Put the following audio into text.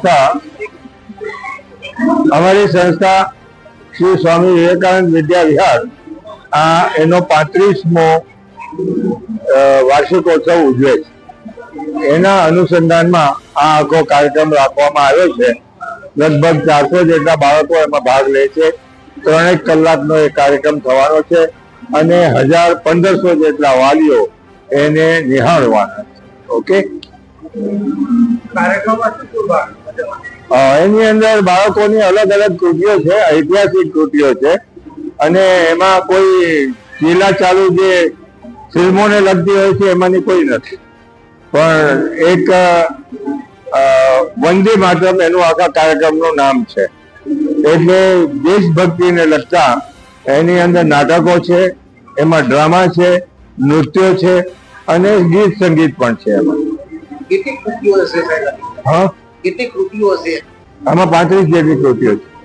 સંસ્થા, અમારી સંસ્થા શ્રી સ્વામી વિવેકાનંદ વિદ્યા વિહાર, આ એનો પાંત્રીસમો વાર્ષિકોત્સવ ઉજવે છે. એના અનુસંધાનમાં આ આખો કાર્યક્રમ રાખવામાં આવ્યો છે. લગભગ ચારસો જેટલા બાળકો એમાં ભાગ લે છે. ત્રણેક કલાકનો એ કાર્યક્રમ થવાનો છે અને હજાર પંદરસો જેટલા વાલીઓ એને નિહાળવાના છે. ઓકે? કાર્યક્રમમાં શું એની અંદર બાળકોની અલગ અલગ કૃતિઓ છે ઐતિહાસિક કૃતિઓ છે. અને એમાં કોઈ લીલા ચાલુ જે ફિલ્મોને લગતી હોય છે એમાંની કોઈ નથી. પણ એક વંદે માતરમ એનું આખા કાર્યક્રમનું નામ છે. એટલે દેશભક્તિને લગતા એની અંદર નાટકો છે એમાં ડ્રામા છે નૃત્યો છે અને ગીત સંગીત પણ છે એમાં. કેટલી કૃતિઓ હશે કેટલી કૃતિઓ હશે? આમાં પાંત્રીસ જેટલી કૃતિઓ છે.